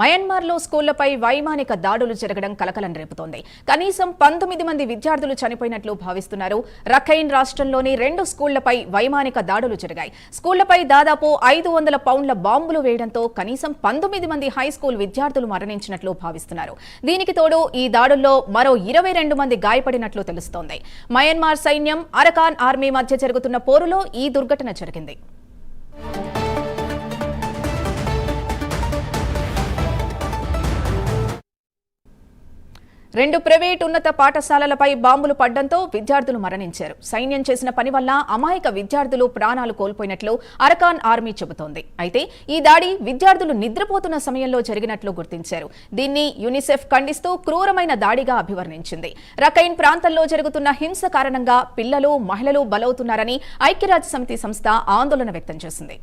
మయన్మార్లో స్కూళ్ళపై వైమానిక దాడులు జరగడం కలకలం రేపుతోంది. కనీసం పంతొమ్మిది మంది విద్యార్థులు చనిపోయినట్లు భావిస్తున్నారు. రఖైన్ రాష్ట్రంలోని రెండు స్కూళ్ళపై వైమానిక దాడులు జరిగాయి. స్కూళ్ళపై దాదాపు ఐదు వందల పౌండ్ల బాంబులు వేయడంతో కనీసం పంతొమ్మిది మంది హై స్కూల్ విద్యార్థులు మరణించినట్లు భావిస్తున్నారు. దీనికి తోడు ఈ దాడుల్లో మరో ఇరవై రెండు మంది గాయపడినట్లు తెలుస్తోంది. మయన్మార్ సైన్యం అరకాన్ ఆర్మీ మధ్య జరుగుతున్న పోరులో ఈ దుర్ఘటన జరిగింది. రెండు ప్రైవేట్ ఉన్నత పాఠశాలలపై బాంబులు పడ్డంతో విద్యార్థులు మరణించారు. సైన్యం చేసిన పని వల్ల అమాయక విద్యార్థులు ప్రాణాలు కోల్పోయినట్లు అరకాన్ ఆర్మీ చెబుతోంది. అయితే ఈ దాడి విద్యార్థులు నిద్రపోతున్న సమయంలో జరిగినట్లు గుర్తించారు. దీన్ని యునిసెఫ్ ఖండిస్తూ క్రూరమైన దాడిగా అభివర్ణించింది. రకైన్ ప్రాంతంలో జరుగుతున్న హింస కారణంగా పిల్లలు మహిళలు బలవుతున్నారని ఐక్యరాజ్య సమితి సంస్థ ఆందోళన వ్యక్తం చేసింది.